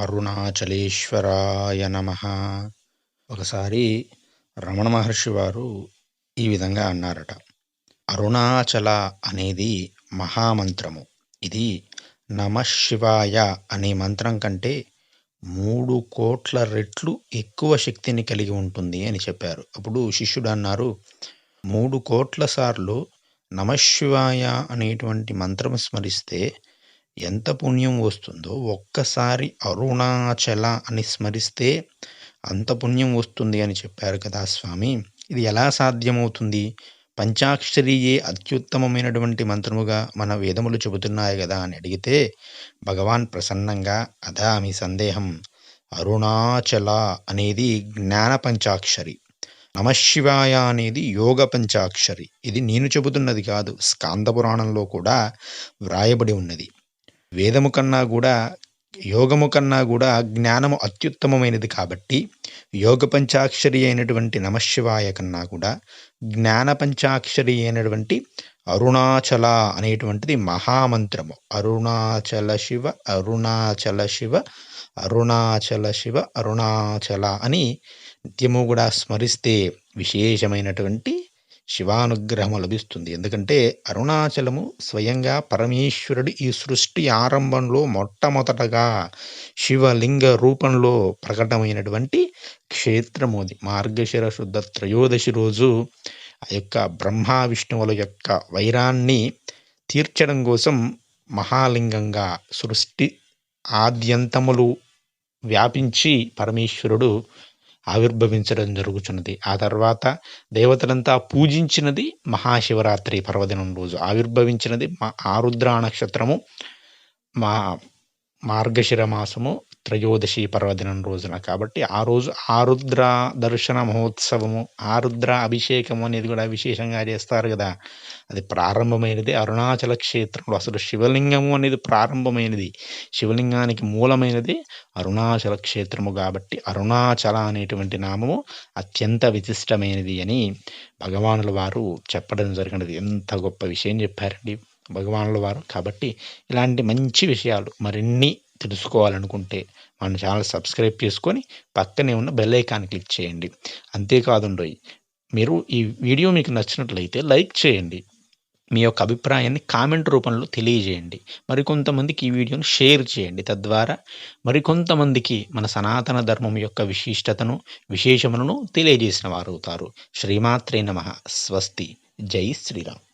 అరుణాచలేశ్వరాయ నమ. ఒకసారి రమణ మహర్షి వారు ఈ విధంగా అన్నారట. అరుణాచల అనేది మహామంత్రము. ఇది నమశివాయ అనే మంత్రం కంటే మూడు కోట్ల రెట్లు ఎక్కువ శక్తిని కలిగి ఉంటుంది అని చెప్పారు. అప్పుడు శిష్యుడు అన్నారు మూడు కోట్ల సార్లు నమశివాయ అనేటువంటి మంత్రం స్మరిస్తే ఎంత పుణ్యం వస్తుందో ఒక్కసారి అరుణాచల అని స్మరిస్తే అంత పుణ్యం వస్తుంది అని చెప్పారు కదా స్వామి. ఇది ఎలా సాధ్యమవుతుంది? పంచాక్షరియే అత్యుత్తమమైనటువంటి మంత్రముగా మన వేదములు చెబుతున్నాయి కదా అని అడిగితే భగవాన్ ప్రసన్నంగా అదా మీ సందేహం. అరుణాచల అనేది జ్ఞాన పంచాక్షరి. నమశివాయ అనేది యోగ పంచాక్షరి. ఇది నేను చెబుతున్నది కాదు స్కాంద పురాణంలో కూడా వ్రాయబడి ఉన్నది. వేదము కన్నా కూడా యోగము కన్నా కూడా జ్ఞానము అత్యుత్తమమైనది కాబట్టి యోగ పంచాక్షరి అయినటువంటి నమశివాయ కన్నా కూడా జ్ఞాన పంచాక్షరి అయినటువంటి అరుణాచల అనేటువంటిది మహామంత్రము. అరుణాచల శివ అరుణాచల శివ అరుణాచల శివ అరుణాచల అని నిత్యము కూడా స్మరిస్తే విశేషమైనటువంటి శివానుగ్రహము లభిస్తుంది. ఎందుకంటే అరుణాచలము స్వయంగా పరమేశ్వరుడు ఈ సృష్టి ఆరంభంలో మొట్టమొదటగా శివలింగ రూపంలో ప్రకటమైనటువంటి క్షేత్రము అది. మార్గశిర శుద్ధ త్రయోదశి రోజు ఆ యొక్క బ్రహ్మ విష్ణువుల యొక్క వైరాన్ని తీర్చడం కోసం మహాలింగంగా సృష్టి ఆద్యంతములు వ్యాపించి పరమేశ్వరుడు ఆవిర్భవించడం జరుగుతున్నది ఆ తర్వాత దేవతలంతా పూజించినది మహాశివరాత్రి పర్వదినం రోజు. ఆవిర్భవించినది మా ఆరుద్ర నక్షత్రము మా మార్గశిర మాసము త్రయోదశి పర్వదినం రోజున. కాబట్టి ఆ రోజు ఆరుద్ర దర్శన మహోత్సవము ఆరుద్ర అభిషేకము అనేది కూడా విశేషంగా చేస్తారు కదా. అది ప్రారంభమైనది అరుణాచల క్షేత్రంలో. అసలు శివలింగము అనేది ప్రారంభమైనది. శివలింగానికి మూలమైనది అరుణాచల క్షేత్రము కాబట్టి అరుణాచల అనేటువంటి నామము అత్యంత విశిష్టమైనది అని భగవానుల వారు చెప్పడం జరిగినది. ఎంత గొప్ప విషయం చెప్పారండి. భగవానుల వారు. కాబట్టి ఇలాంటి మంచి విషయాలు మరిన్ని తెలుసుకోవాలనుకుంటే మన ఛానల్ సబ్స్క్రైబ్ చేసుకొని పక్కనే ఉన్న బెల్ ఐకాన్ క్లిక్ చేయండి. అంతేకాదుండోయి మీరు ఈ వీడియో మీకు నచ్చినట్లయితే లైక్ చేయండి. మీ యొక్క అభిప్రాయాన్ని కామెంట్ రూపంలో తెలియజేయండి. మరికొంతమందికి ఈ వీడియోను షేర్ చేయండి. తద్వారా మరికొంతమందికి మన సనాతన ధర్మం యొక్క విశిష్టతను విశేషములను తెలియజేసిన వారు అవుతారు శ్రీమాత్రే నమ. స్వస్తి. జై శ్రీరామ్.